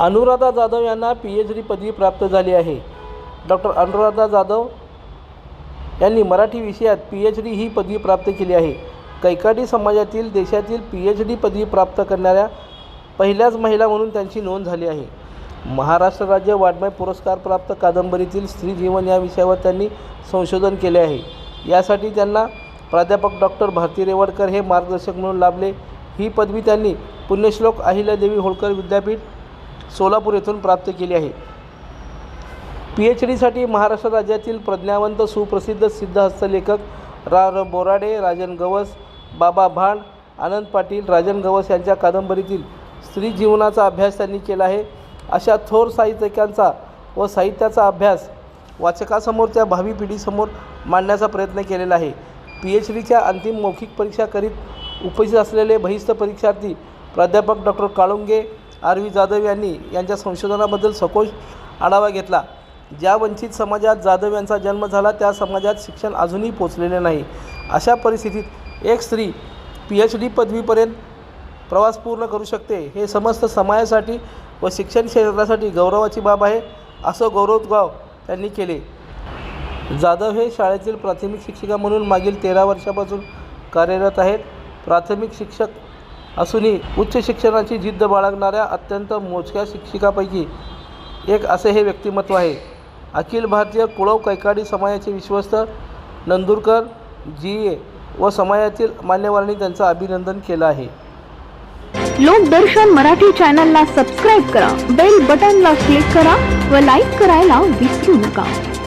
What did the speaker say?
अनुराधा जाधव यांना P H D पदवी प्राप्त झाली आहे. डॉक्टर अनुराधा जाधव यांनी मराठी विषयात पी एच डी ही पदवी प्राप्त केली आहे. कैकाडी समाजातील देशातील पी एच डी पदवी प्राप्त करणाऱ्या पहिल्याच महिला म्हणून त्यांची नोंद झाली आहे. महाराष्ट्र राज्य वाङ्मय पुरस्कार प्राप्त कादंबरीतील स्त्री जीवन या विषयावर त्यांनी संशोधन केले आहे. यासाठी त्यांना प्राध्यापक डॉक्टर भारती रेवडकर हे मार्गदर्शक म्हणून लाभले. ही पदवी त्यांनी पुण्यश्लोक अहिल्यादेवी होळकर विद्यापीठ सोलापूर येथून प्राप्त केली आहे. पी एच डीसाठी महाराष्ट्र राज्यातील प्रज्ञावंत सुप्रसिद्ध सिद्धहस्त लेखक रा र बोराडे राजन गवस बाबा भांड आनंद पाटील राजन गवस यांच्या कादंबरीतील स्त्री जीवनाचा अभ्यास त्यांनी केला आहे. अशा थोर साहित्यिकांचा व साहित्याचा अभ्यास वाचकासमोर त्या भावी पिढीसमोर मांडण्याचा प्रयत्न केलेला आहे. पी एच डीच्या अंतिम मौखिक परीक्षा करीत उपस्थित असलेले बहिस्थ परीक्षार्थी प्राध्यापक doctor Kalunge R V Jadhav यांनी यांच्या संशोधनाबद्दल सखोश आढावा घेतला. ज्या वंचित समाजात जाधव यांचा जन्म झाला त्या समाजात शिक्षण अजूनही पोचलेले नाही. अशा परिस्थितीत एक स्त्री पी एच डी पदवीपर्यंत प्रवास पूर्ण करू शकते हे समस्त समाजासाठी व शिक्षण क्षेत्रासाठी गौरवाची बाब आहे असं गौरवगाव त्यांनी केले. जाधव हे शाळेतील प्राथमिक शिक्षिका म्हणून मागील तेरा वर्षापासून कार्यरत आहेत. प्राथमिक शिक्षक असूनही उच्च शिक्षणाची जिद्द बाळगणाऱ्या अत्यंत मोजक्या शिक्षिकापैकी एक असे हे व्यक्तिमत्व आहे. अखिल भारतीय कुळव कैकाडी समाजाचे विश्वस्त नंदुरकर जी ए व समाजातील मान्यवरांनी त्यांचं अभिनंदन केलं आहे. लोकदर्शन मराठी चॅनलला सबस्क्राईब करा बेल बटनला क्लिक करा व लाईक करायला विसरू नका.